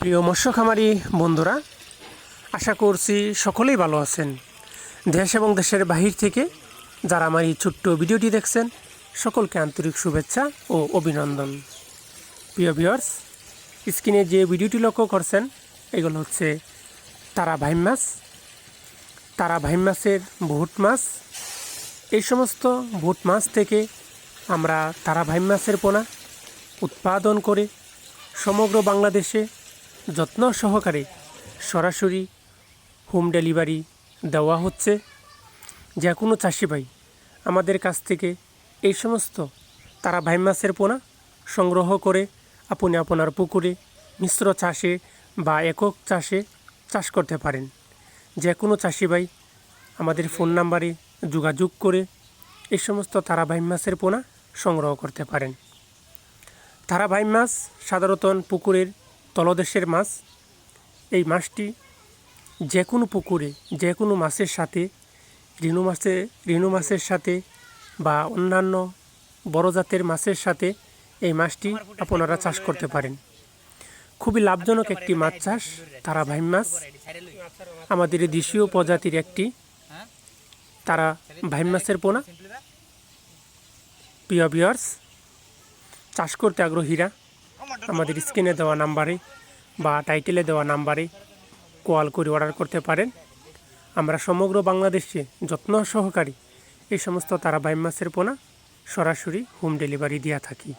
প্রিয় মৎস্য খামারি বন্ধুরা, আশা করছি সকলেই ভালো আছেন। দেশ এবং দেশের বাহির থেকে যারা আমার এই ছোট্ট ভিডিওটি দেখছেন, সকলকে আন্তরিক শুভেচ্ছা ও অভিনন্দন। প্রিয় ভিউয়ার্স স্ক্রিনে যে ভিডিওটি লক্ষ্য করছেন, এগুলো হচ্ছে তারা ভাইম মাছ। তারা ভাইম মাছের ভুট মাছ। এই সমস্ত ভুট মাছ থেকে আমরা তারা ভাইম মাছের পোনা উৎপাদন করে সমগ্র বাংলাদেশে যত্ন সহকারে সরাসরি হোম ডেলিভারি দেওয়া হচ্ছে। যে কোনো চাষি ভাই আমাদের কাছ থেকে এই সমস্ত তারা ভাই মাছের পোনা সংগ্রহ করে আপনি আপনার পুকুরে মিশ্র চাষে বা একক চাষে চাষ করতে পারেন। যে কোনো চাষি ভাই আমাদের ফোন নাম্বারে যোগাযোগ করে এই সমস্ত তারা ভাই মাছের পোনা সংগ্রহ করতে পারেন। তারা ভাই মাছ সাধারণত পুকুরের তলদেশের মাছ, এই মাছটি যে কোনো পুকুরে, যে কোনো মাছের সাথে রেণু মাছে রেণু মাছের সাথে বা অন্যান্য বড় জাতের মাছের সাথে এই মাছটি আপনারা চাষ করতে পারেন। খুবই লাভজনক একটি মাছ চাষ তারা ভাই মাছ। আমাদের দেশীয় প্রজাতির একটি তারা ভাই মাছের পোনা। প্রিয় বিয়ার্স চাষ করতে আগ্রহীরা আমাদের স্ক্রিনে দেওয়া নাম্বারে বা টাইটেলে দেওয়া নাম্বারে কল করে অর্ডার করতে পারেন। আমরা সমগ্র বাংলাদেশে যত্ন সহকারী এই সমস্ত তারা বাইম মাছের পোনা সরাসরি হোম ডেলিভারি দিয়া থাকি।